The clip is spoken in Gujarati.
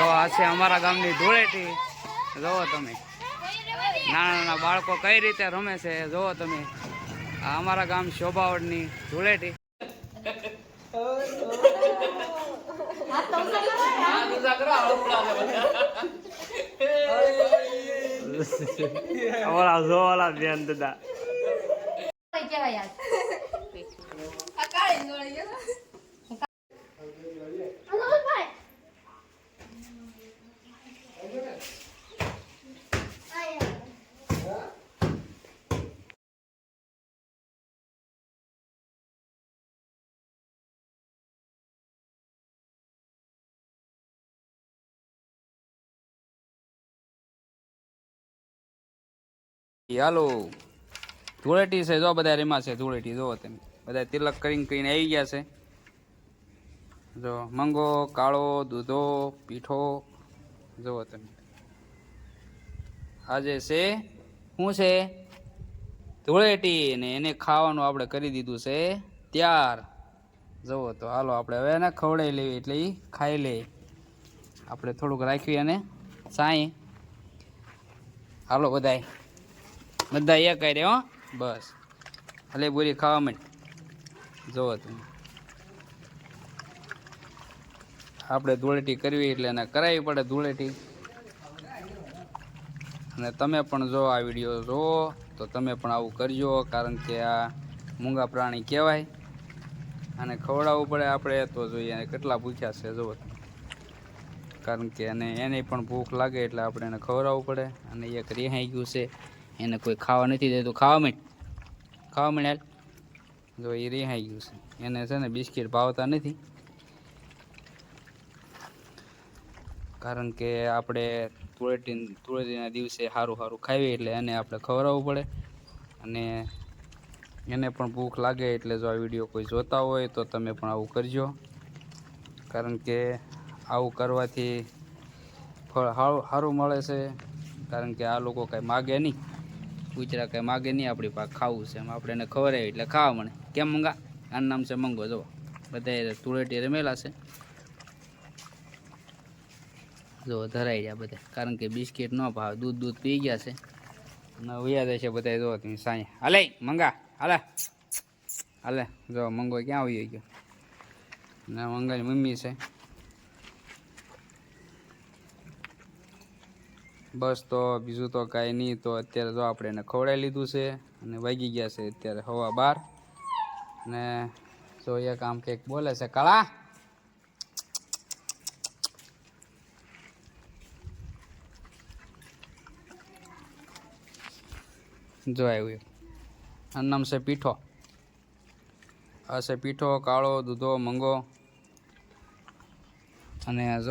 જો આ છે અમારા ગામની ધૂળેટી. જોવો તમે. નાના નાના બાળકો કઈ રીતે રમે છે, જુઓ તમે. અમારા ગામ શોભાવડની ધૂળેટી. ઓલા જો ઓલા હાલો. ધૂળેટી છે, જો બધા રેમાં છે, ધૂળેટી જોવો તમે. બધા તિલક કરીને કરીને આવી ગયા છે. જો મંગો, કાળો, દૂધો, પીઠો જોવો તમે. આજે છે, શું છે? ધૂળેટી ને એને ખાવાનું આપણે કરી દીધું છે ત્યાર. જુઓ તો હાલો, આપણે હવે એને ખવડાવી લેવી એટલે એ ખાઈ લે. આપણે થોડુંક રાખ્યું અને સાંઈ. હાલો, બધાય. બધા એક રે હો. બસ. ભલે બોરી ખાવા માંડ. જોવો તમે. આપણે ધૂળેટી કરવી એટલે એને કરાવી પડે ધૂળેટી. અને તમે પણ જો આ વીડિયો જુઓ, તો તમે પણ આવું કરજો, કારણ કે આ મૂંગા પ્રાણી કહેવાય. અને ખવડાવવું પડે આપણે તો જોઈએ અને કેટલા ભૂખ્યા છે, જુઓ. કારણ કે એને એને પણ ભૂખ લાગે એટલે આપણે એને ખવડાવવું પડે. અને એક રેહાઈ ગયું છે. એને કોઈ ખાવા નથી દેતું. ખાવા માંડ. ખાવા માંડ હાલ. જો એ રિહાઈ ગયું છે. એને છે ને બિસ્કિટ ભાવતા નથી. કારણ કે આપણે ધૂળેટી ધૂળેટીના દિવસે સારું સારું ખાઈએ એટલે એને આપણે ખવડાવવું પડે. અને એને પણ ભૂખ લાગે એટલે જો આ વીડિયો કોઈ જોતા હોય તો તમે પણ આવું કરજો. કારણ કે આવું કરવાથી ફળ સારું મળે છે. કારણ કે આ લોકો કાંઈ માગે નહીં. કૂતરા કાંઈ માગે નહીં આપણી પાસે, ખાવું છે એમ. આપણે એને ખવડાવી એટલે ખાવા મને કેમ મંગા? આનું નામ છે મંગો જો બધા ધૂળેટી રમેલા છે. જો ધરાઈ ગયા બધા કારણ કે બિસ્કિટ ન ભાવે, દૂધ દૂધ પી ગયા છે. અને વયા જાય છે બધા જો તમે, સાંઈ. હાલે, મંગા, હાલે. હાલે જો મંગો ક્યાં આવી ગયો? ને મંગાની મમ્મી છે. બસ તો બીજું તો કાંઈ નહીં, તો અત્યારે જો આપણે એને ખવડાવી લીધું છે અને વાગી ગયા છે અત્યારે હવા બાર. ને જો એક આમ કંઈક બોલે છે, કાળા. જો આવ્યું અન્નમ છે પીઠો. આ છે પીઠો કાળો, દૂધો, મંગો. અને જો